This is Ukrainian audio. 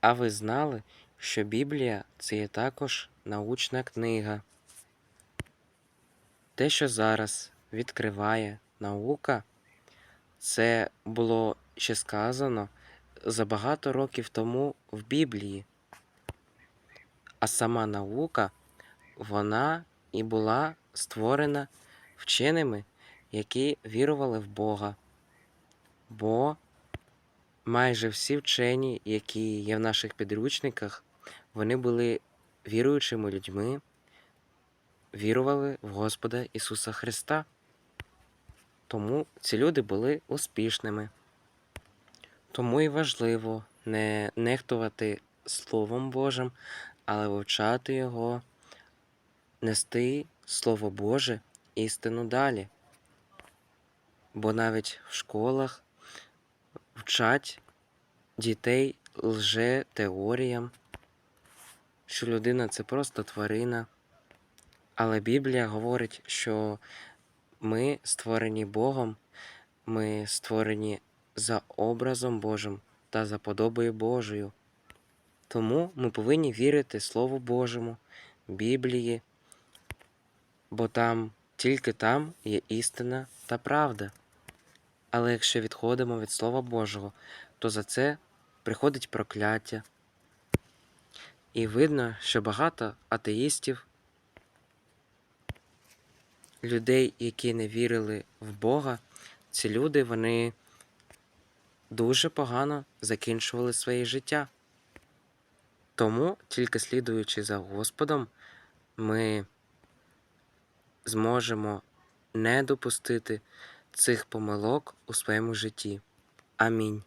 А ви знали, що Біблія це є також научна книга? Те, що зараз відкриває наука, це було ще сказано за багато років тому в Біблії. А сама наука, вона і була створена вченими, які вірували в Бога. Бо майже всі вчені, які є в наших підручниках, вони були віруючими людьми, вірували в Господа Ісуса Христа. Тому ці люди були успішними. Тому і важливо не нехтувати Словом Божим, але вивчати його, нести Слово Боже, істину далі. Бо навіть в школах вчать дітей лже-теоріям, що людина це просто тварина. Але Біблія говорить, що ми створені Богом, ми створені за образом Божим та за подобою Божою. Тому ми повинні вірити Слову Божому, Біблії, бо там тільки там є істина та правда. Але якщо відходимо від Слова Божого, то за це приходить прокляття. І видно, що багато атеїстів, людей, які не вірили в Бога, ці люди вони дуже погано закінчували своє життя. Тому, тільки слідуючи за Господом, ми зможемо не допустити цих помилок у своєму житті. Амінь.